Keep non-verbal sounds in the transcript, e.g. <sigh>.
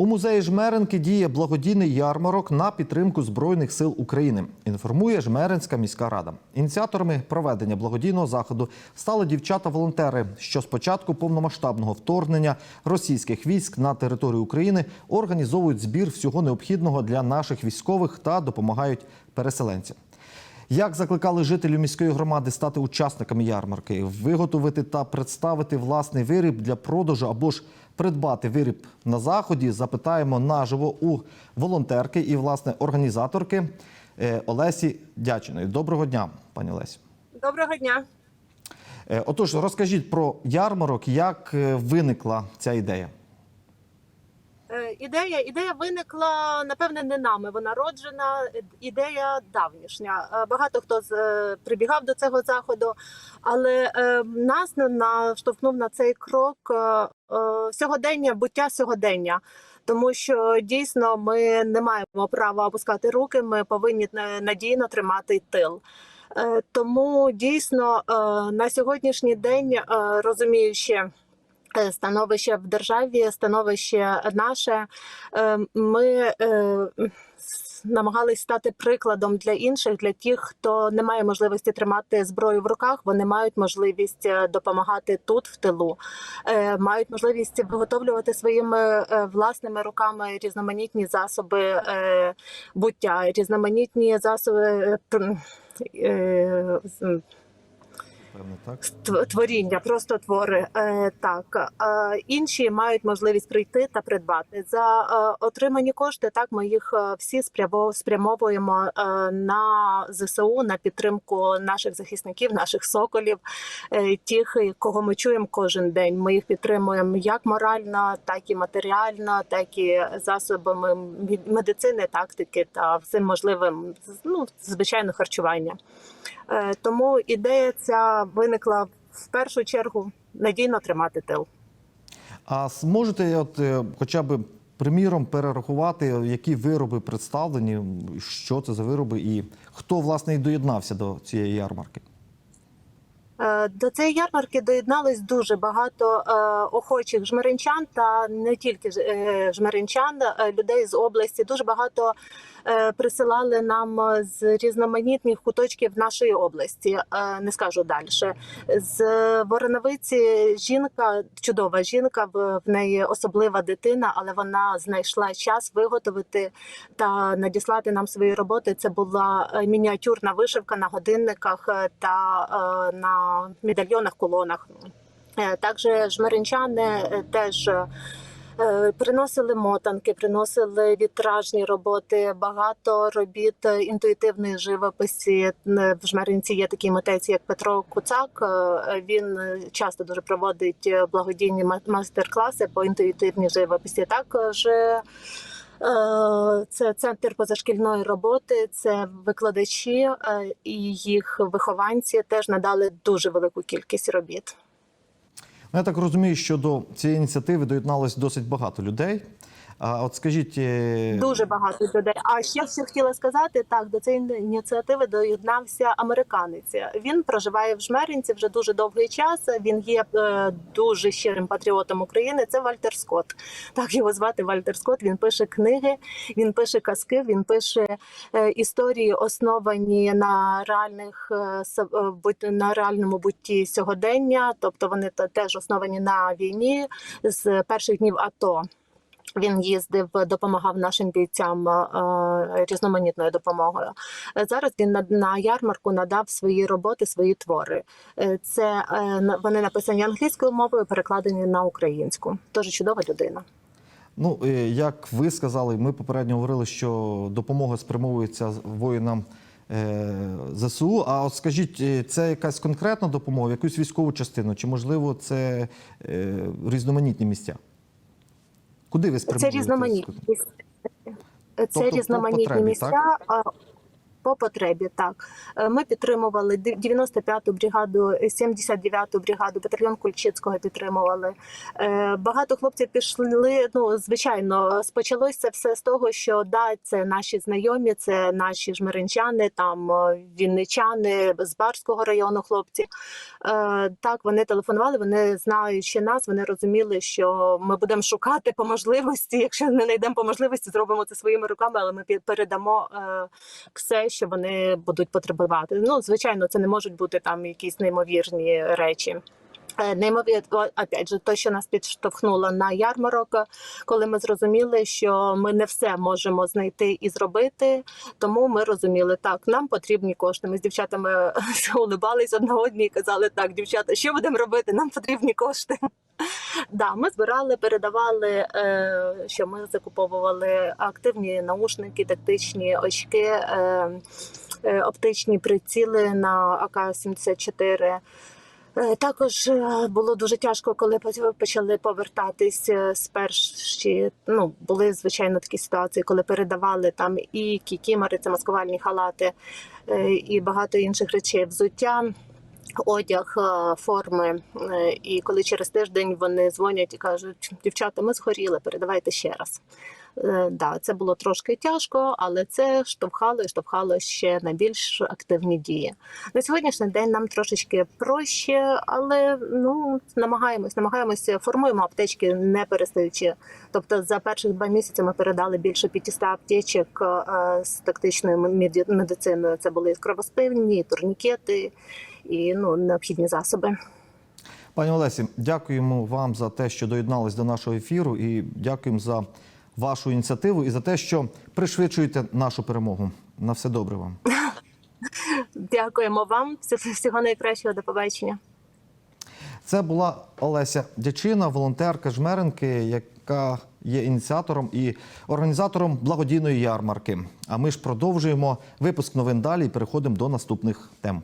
У музеї Жмеренки діє благодійний ярмарок на підтримку Збройних сил України. Інформує Жмеринська міська рада. Ініціаторами проведення благодійного заходу стали дівчата-волонтери, що з початку повномасштабного вторгнення російських військ на територію України організовують збір всього необхідного для наших військових та допомагають переселенцям. Як закликали жителів міської громади стати учасниками ярмарки, виготовити та представити власний виріб для продажу або ж придбати виріб на заході, запитаємо наживо у волонтерки і власне організаторки е, Олесі Дячиної. Доброго дня, пані Олесі. Доброго дня. Е, Отож, розкажіть про ярмарок, як е, виникла ця ідея. Ідея ідея виникла напевне не нами. Вона роджена. Ідея давнішня. Е, Багато хто з е, прибігав до цього заходу, але е, нас на- наштовхнув на цей крок сьогодення, буття сьогодення. Тому що дійсно ми не маємо права опускати руки. Ми повинні надійно тримати тил. Тому дійсно на сьогоднішній день, розуміючи становище в державі, становище наше, е, ми е, намагались стати прикладом для інших, для тих, хто не має можливості тримати зброю в руках. Вони мають можливість е, допомагати тут, в тилу, Е, мають можливість виготовлювати своїми е, власними руками різноманітні засоби е, буття, різноманітні засоби. Е, пр- е, з- Певно, так. Творіння, просто твори. Е, так е, інші мають можливість прийти та придбати за е, отримані кошти. Так ми їх е, всі спрямо- спрямовуємо е, на ЗСУ на підтримку наших захисників, наших соколів, е, тих, кого ми чуємо кожен день. Ми їх підтримуємо як морально, так і матеріально, так і засобами мед- медицини, тактики та всім можливим ну звичайно харчування. Е, Тому ідея ця виникла в першу чергу надійно тримати тил. А зможете, от, е, хоча б приміром, перерахувати, які вироби представлені, що це за вироби, і хто власне і доєднався до цієї ярмарки? Е, До цієї ярмарки доєднались дуже багато охочих жмеринчан та не тільки жмеринчан, людей з області. Дуже багато присилали нам е, з різноманітних куточків нашої області. Е, Не скажу далі. З Вороновиці жінка, чудова жінка, в неї особлива дитина, але вона знайшла час виготовити та надіслати нам свої роботи. Це була е, мініатюрна вишивка на годинниках е, та е, на медальйонах, колонах. Е, Також жмеринчани е, теж. Е, е, Приносили мотанки, приносили вітражні роботи, багато робіт е, інтуїтивної живописі. В жмеринці є такий митець, як Петро Куцак. Е, Він е, часто дуже проводить е, благодійні ма- майстер-класи по інтуїтивній живописі. Також е, Е, Це центр позашкільної роботи, це викладачі е, і їх вихованці теж надали дуже велику кількість робіт. Ну, Я так розумію, що до цієї ініціативи доєдналось досить багато людей. А от скажіть, е, Дуже багато людей. А ще що хотіла сказати, так до цієї ініціативи доєднався американець. Він проживає в Жмеринці вже дуже довгий час. Він є е, дуже щирим патріотом України. Це Вальтер Скотт. Так його звати Вальтер Скотт. Він пише книги, він пише казки, він пише е, історії, основані на реальних на реальному бутті сьогодення. Тобто вони теж основані на війні з перших днів АТО. Він їздив, допомагав нашим бійцям різноманітною допомогою. Зараз він на, ярмарку надав свої роботи, свої твори. Е, Це е, вони написані англійською мовою, перекладені на українську. Дуже чудова людина. ну е, як ви сказали, ми попередньо говорили, що допомога спрямовується воїнам ЗСУ. А от скажіть, це якась конкретна допомога, якусь військову частину, чи можливо це різноманітні місця? Куди ви Це спрямовуєте? різноманітні. Це Тобто різноманітні потребі, місця. так? По потребі, так. Е, Ми підтримували 95-ту бригаду, е, 79-ту бригаду, батальйон Кульчицького підтримували. Е, Багато хлопців пішли. Ну, звичайно, спочалося все з того, що да, це наші знайомі, це наші жмеринчани, там е, вінничани з Барського району хлопці. Е, Так, вони телефонували, вони знаючи нас, вони розуміли, що ми будемо шукати по можливості. Якщо не знайдемо по можливості, зробимо це своїми руками, але ми передамо е, все, що вони будуть потребувати. Ну, звичайно, це не можуть бути там якісь неймовірні речі. Е, Неймовірно, опять же, то, що нас підштовхнуло на ярмарок, коли ми зрозуміли, що ми не все можемо знайти і зробити. Тому ми розуміли, так, нам потрібні кошти. Ми з дівчатами <laughs> улибались одна одній і казали, так, дівчата, що будемо робити? Нам потрібні кошти. Да, ми збирали, передавали, е, що ми закуповували активні наушники, тактичні очки, е, е, оптичні приціли на АК-74. Е, Також е, було дуже тяжко, коли почали повертатись е, з перші. Ну були звичайно такі ситуації, коли передавали там і кікімори, це маскувальні халати, е, і багато інших речей, взуття. Одяг, е, форми, Е, і коли через тиждень вони дзвонять і кажуть: дівчата, ми згоріли, передавайте ще раз. Е, Да, це було трошки тяжко, але це штовхало і штовхало ще на більш активні дії. На сьогоднішній день нам трошечки проще, але ну намагаємось, намагаємося, формуємо аптечки, не перестаючи. Тобто за перших два місяці ми передали більше 500 аптечок е, з тактичною медициною. Це були і кровоспивні, турнікети, і ну необхідні засоби. Пані Олесі, дякуємо вам за те, що доєднались до нашого ефіру, і дякуємо за вашу ініціативу і за те, що пришвидшуєте нашу перемогу. На все добре вам. <laughs> Дякуємо вам. Всього- найкращого. До побачення. Це була Олеся Дячина, волонтерка Жмеренки, яка є ініціатором і організатором благодійної ярмарки. А ми ж продовжуємо випуск новин далі і переходимо до наступних тем.